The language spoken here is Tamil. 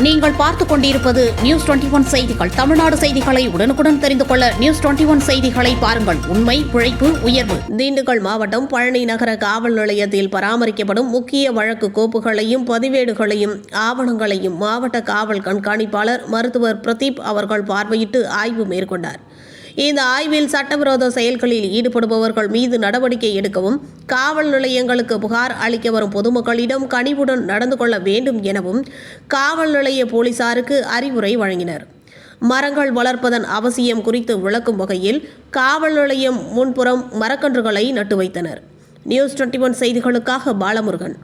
நீங்கள் பார்த்துக் கொண்டிருப்பது நியூஸ் டுவெண்டி ஒன் செய்திகள். தமிழ்நாடு செய்திகளை உடனுக்குடன் தெரிந்து கொள்ள நியூஸ் டுவெண்டி ஒன் செய்திகளை பாருங்கள். உண்மை உழைப்பு உயர்வு. திண்டுக்கல் மாவட்டம் பழனி நகர காவல் நிலையத்தில் பராமரிக்கப்படும் முக்கிய வழக்கு கோப்புகளையும் பதிவேடுகளையும் ஆவணங்களையும் மாவட்ட காவல் கண்காணிப்பாளர் மருத்துவர் பிரதீப் அவர்கள் பார்வையிட்டு ஆய்வு மேற்கொண்டார். இந்த ஆய்வில் சட்டவிரோத செயல்களில் ஈடுபடுபவர்கள் மீது நடவடிக்கை எடுக்கவும் காவல் நிலையங்களுக்கு புகார் அளிக்க வரும் பொதுமக்களிடம் கனிவுடன் நடந்து கொள்ள வேண்டும் எனவும் காவல் நிலைய போலீசாருக்கு அறிவுரை வழங்கினர். மரங்கள் வளர்ப்பதன் அவசியம் குறித்து விளக்கும் வகையில் காவல் நிலையம் முன்புறம் மரக்கன்றுகளை நட்டு வைத்தனர். நியூஸ் டுவெண்ட்டி ஒன் செய்திகளுக்காக பாலமுருகன்.